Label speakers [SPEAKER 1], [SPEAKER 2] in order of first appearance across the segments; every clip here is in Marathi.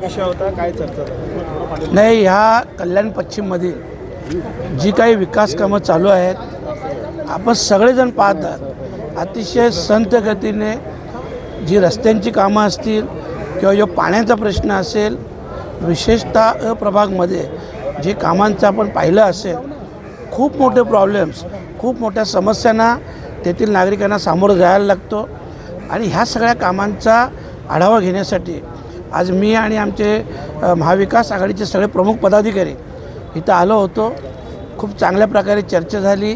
[SPEAKER 1] विषय होता? काय चर्चा
[SPEAKER 2] नाही ह्या कल्याण पश्चिममधील जी काही विकास कामं चालू आहेत आपण सगळेजण पाहतात अतिशय संत गतीने जी रस्त्यांची कामं असतील किंवा जो पाण्याचा प्रश्न असेल विशेषतः अप्रभागमध्ये प्रभागमध्ये जे कामांचं आपण पाहिलं असेल खूप मोठे प्रॉब्लेम्स खूप मोठ्या समस्यांना तेथील नागरिकांना सामोरं जायला लागतो. आणि ह्या सगळ्या कामांचा आढावा घेण्यासाठी आज मी आणि आमचे महाविकास आघाडीचे सगळे प्रमुख पदाधिकारी इथं आलो होतो. खूप चांगल्या प्रकारे चर्चा झाली.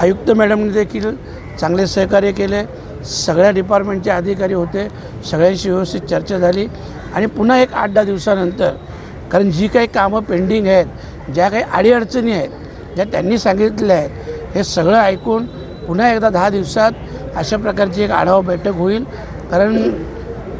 [SPEAKER 2] आयुक्त मॅडमने देखील चांगले सहकार्य केले. सगळ्या डिपार्टमेंटचे अधिकारी होते. सगळ्यांशी व्यवस्थित चर्चा झाली. आणि पुन्हा एक आठ दहा दिवसानंतर कारण जी काही कामं पेंडिंग आहेत ज्या काही अडीअडचणी आहेत ज्या त्यांनी सांगितलेल्या आहेत हे सगळं ऐकून पुन्हा एकदा दहा दिवसात अशा प्रकारची एक आढावा बैठक होईल. कारण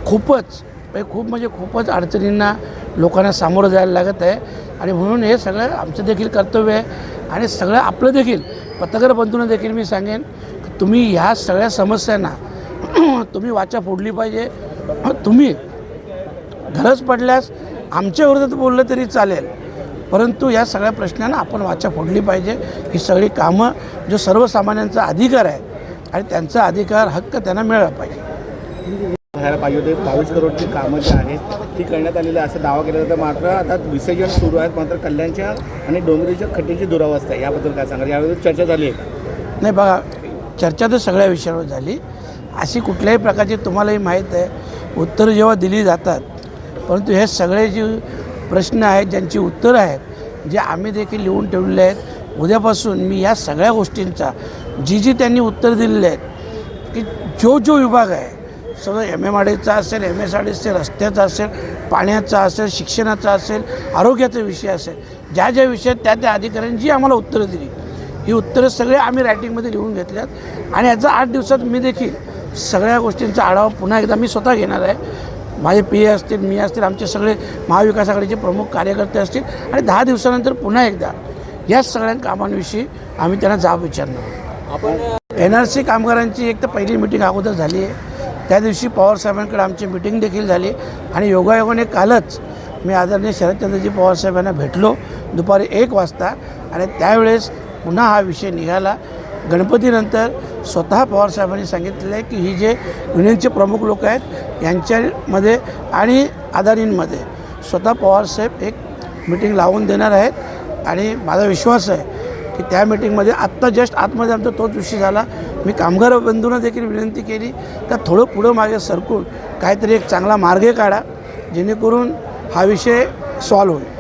[SPEAKER 2] खूपच म्हणजे खूप म्हणजे खूपच अडचणींना लोकांना सामोरं जायला लागत आहे. आणि म्हणून हे सगळं आमचं देखील कर्तव्य आहे. आणि सगळं आपलं देखील पत्रकार बंधूंना देखील मी सांगेन की तुम्ही ह्या सगळ्या समस्यांना तुम्ही वाचा फोडली पाहिजे. तुम्ही गरज पडल्यास आमच्या विरोधात बोललं तरी चालेल. परंतु या सगळ्या प्रश्नांना आपण वाचा फोडली पाहिजे. ही सगळी कामं जो सर्वसामान्यांचा अधिकार आहे आणि त्यांचा अधिकार हक्क त्यांना मिळाला पाहिजे.
[SPEAKER 1] व्हायला पाहिजे होते. बावीस करोडची कामं जी आहेत ती करण्यात आलेली असं दावा केला जातं मात्र आता विसर्जन सुरू आहेत. मात्र कल्याणच्या आणि डोंगरीच्या खड्ड्याची दुरावस्था आहे. याबद्दल काय सांगा यावेळी चर्चा झाली आहे. का
[SPEAKER 2] नाही बघा चर्चा तर सगळ्या विषयावर झाली. अशी कुठल्याही प्रकारची तुम्हालाही माहीत आहे. उत्तरं जेव्हा दिली जातात परंतु हे सगळे जे प्रश्न आहेत ज्यांची उत्तरं आहेत जे आम्ही देखील लिहून ठेवलेले आहेत उद्यापासून मी या सगळ्या गोष्टींचा जी जी त्यांनी उत्तर दिलेले आहेत की जो जो विभाग आहे सगळं एम एम आडीचा असेल एम एस आर असेल रस्त्याचा असेल पाण्याचा असेल शिक्षणाचा असेल आरोग्याचा विषय असेल ज्या ज्या विषयात त्या त्या अधिकाऱ्यांनी जी आम्हाला उत्तरं दिली. ही उत्तरं सगळे आम्ही रायटिंगमध्ये लिहून घेतल्यात आणि याचा आठ दिवसात मी देखील सगळ्या गोष्टींचा आढावा पुन्हा एकदा मी स्वतः घेणार आहे. माझे पी ए असतील मी असतील आमचे सगळे महाविकास आघाडीचे प्रमुख कार्यकर्ते असतील आणि दहा दिवसानंतर पुन्हा एकदा या सगळ्या कामांविषयी आम्ही त्यांना जाब विचारणार एन आर सी कामगारांची एक तर पहिली मिटिंग अगोदर झाली आहे. त्या दिवशी पवारसाहेबांकडे आमची मिटिंग देखील झाली आणि योगायोगाने कालच मी आदरणीय शरदचंद्रजी पवारसाहेबांना भेटलो दुपारी एक वाजता आणि त्यावेळेस पुन्हा हा विषय निघाला. गणपतीनंतर स्वतः पवारसाहेबांनी सांगितलं सांगितलेलं आहे की ही जे युनियनचे प्रमुख लोक आहेत यांच्यामध्ये आणि अदानींमध्ये स्वतः पवारसाहेब एक मिटिंग लावून देणार आहेत आणि माझा विश्वास आहे की त्या मिटिंगमध्ये आत्ता जस्ट आतमध्ये आमचा तोच विषय झाला. मी कामगार बंधूंना देखील विनंती केली का थोडं पुढं मागे सरकून काहीतरी एक चांगला मार्ग काढा जेणेकरून हा विषय सॉल्व्ह होईल.